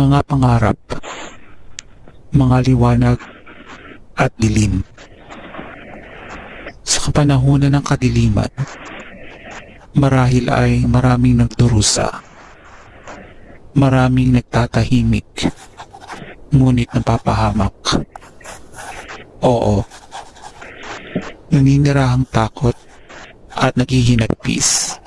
mga pangarap, mga liwanag at dilim. Sa kapanahunan ng kadiliman, marahil ay maraming nagdurusa, maraming nagtatahimik, ngunit napapahamak. Oo, naninirahang takot at naghihinagpis.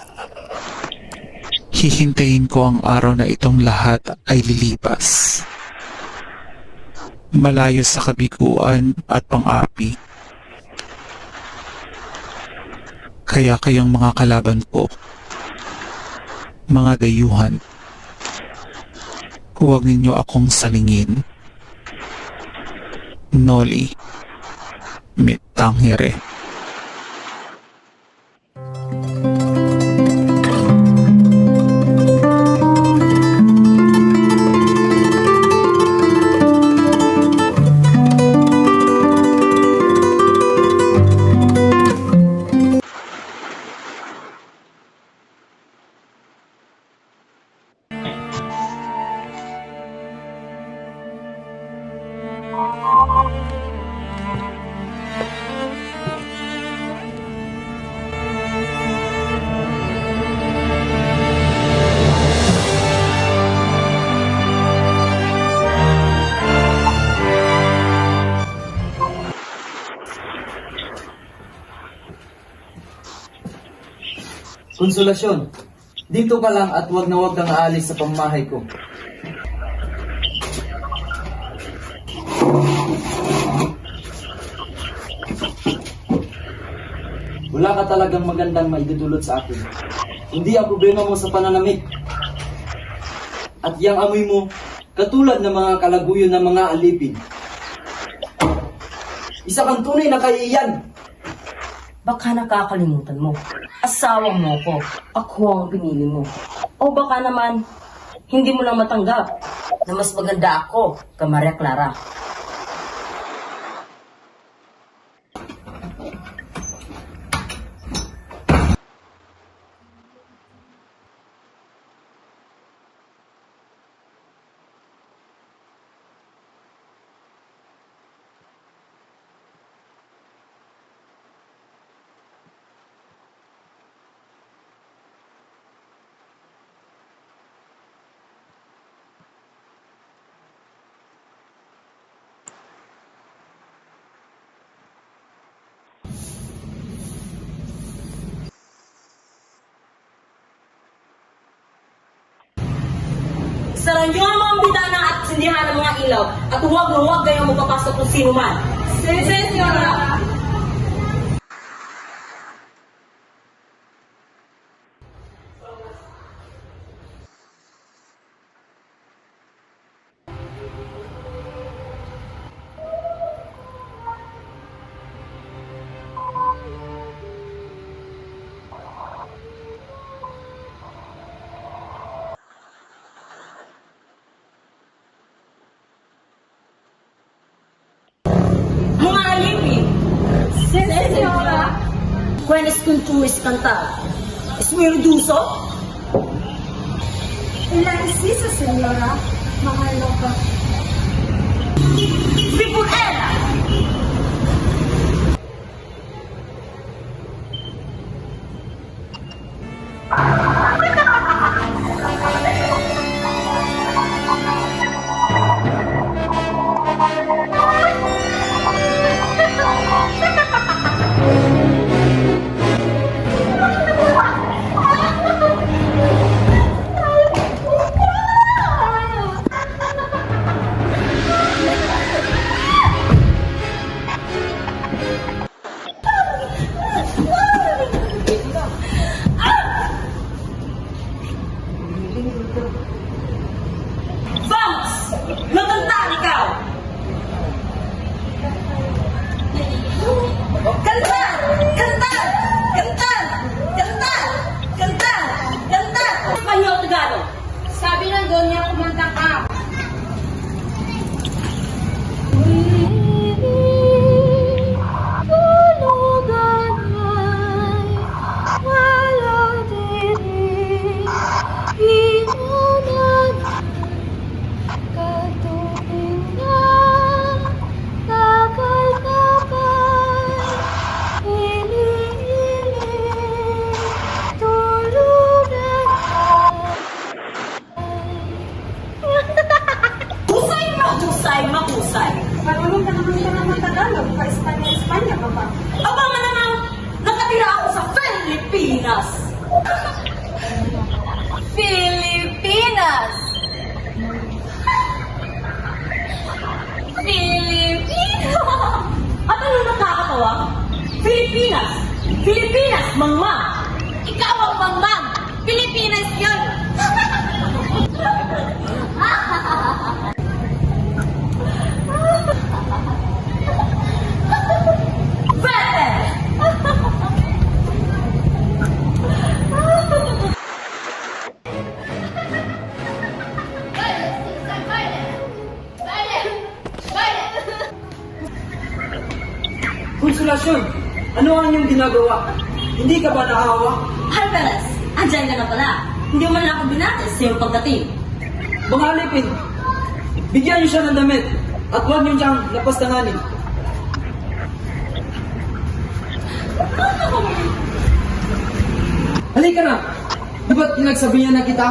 Hihintayin ko ang araw na itong lahat ay lilipas. Malayo sa kabiguan at pang-api. Kaya kayang mga kalaban ko, mga dayuhan, huwag ninyo akong salingin. Noli, mitanghere. Konsolasyon, dito ka lang at wag na wag kang aalis sa pamamahay ko. Wala ka talagang magandang maidudulot sa akin. Hindi ang problema mo sa pananamit. At yang amoy mo, katulad ng mga kalaguyo ng mga alipin. Isa kang tunay na kaiiyan. Baka nakakalimutan mo. Asawa mo ko. Ako ang pinili mo. O baka naman, hindi mo lang matanggap na mas maganda ako ka Maria Clara. Sara niyo ang mga bidana at sindihan ng mga ilaw at huwag huwag kayong magpapasok kung sino man. Senyora! Mga Quienes con tú es cantar? ¿Es muy reduso? Inaisisa, senyora. Mga loka. Pipurela! Pilipinas! Pilipinas! Pilipinas! At ano nakakatawa? Pilipinas! Pilipinas, mangma! Ikaw ang mangmang! Pilipinas yun! Konsolasyon, ano ang inyong ginagawa? Hindi ka ba naawa? Alvarez, andyan ka na pala. Hindi mo lang ako binatis sa iyong pagdating. Mga alipin, bigyan niyo siya ng damit at huwag niyo siyang lapastanganin. Halika na! Di ba't pinagsabihan na kita?